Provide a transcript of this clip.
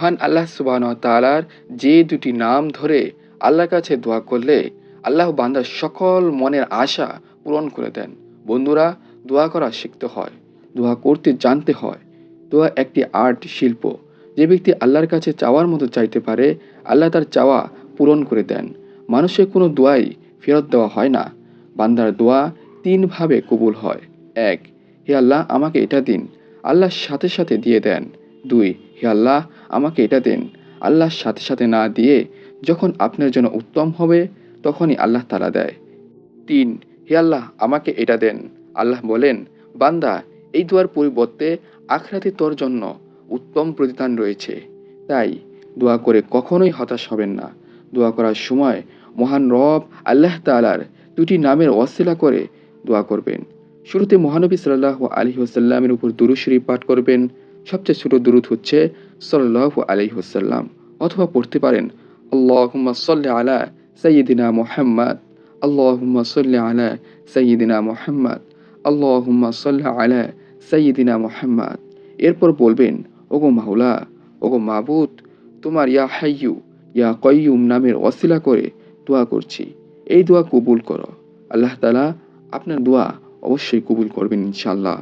মহান আল্লাহ সুবাহন তালার যে দুটি নাম ধরে আল্লাহর কাছে দোয়া করলে আল্লাহ বান্দার সকল মনের আশা পূরণ করে দেন। বন্ধুরা, দোয়া করা শিখতে হয়, দোয়া করতে জানতে হয়। দোয়া একটি আর্ট শিল্প। যে ব্যক্তি আল্লাহর কাছে চাওয়ার মতো চাইতে পারে, আল্লাহ তার চাওয়া পূরণ করে দেন। মানুষের কোনো দোয়াই ফেরত দেওয়া হয় না। বান্দার দোয়া তিনভাবে কবুল হয়। এক, হে আল্লাহ, আমাকে এটা দিন। আল্লাহর সাথে সাথে দিয়ে দেন। দুই হে আল্লাহ, আমাকে এটা দেন। আল্লাহর সাথে সাথে না দিয়ে যখন আপনার জন্য উত্তম হবে, তখনই আল্লাহ তালা দেয়। তিন, হে আল্লাহ, আমাকে এটা দেন। আল্লাহ বলেন, বান্দা, এই দোয়ার পরিবর্তে আখরাতে তোর জন্য উত্তম প্রতিদান রয়েছে। তাই দোয়া করে কখনোই হতাশ হবেন না। দোয়া করার সময় মহান রব আল্লাহ তালার দুটি নামের অশিলা করে দোয়া করবেন। শুরুতে মহানবী সাল্লাহ আলী হোসাল্লামের উপর দুরুশরী পাঠ করবেন। সবচেয়ে ছোট দুরুদ হচ্ছে সাল্লাহ আলী হুসাল্লাম অথবা পড়তে পারেন, আল্লাহুম্মা সাল্লি আলা সাইয়্যিদিনা মুহাম্মদ, আল্লাহুম্মা সাল্লি আলা সাইয়্যিদিনা মুহাম্মদ, আল্লাহুম্মা সাল্লি আলা সাইয়্যিদিনা মুহাম্মদ। এরপর বলবেন, ওগো মাওলা, ওগো মাবুদ, তোমার ইয়া হাইয়ু ইয়া কয়ুম নামের অশিলা করে দোয়া করছি। এই দোয়া কবুল করো। আল্লাহ তালা আপনার দোয়া অবশ্যই কবুল করবেন ইনশাল্লাহ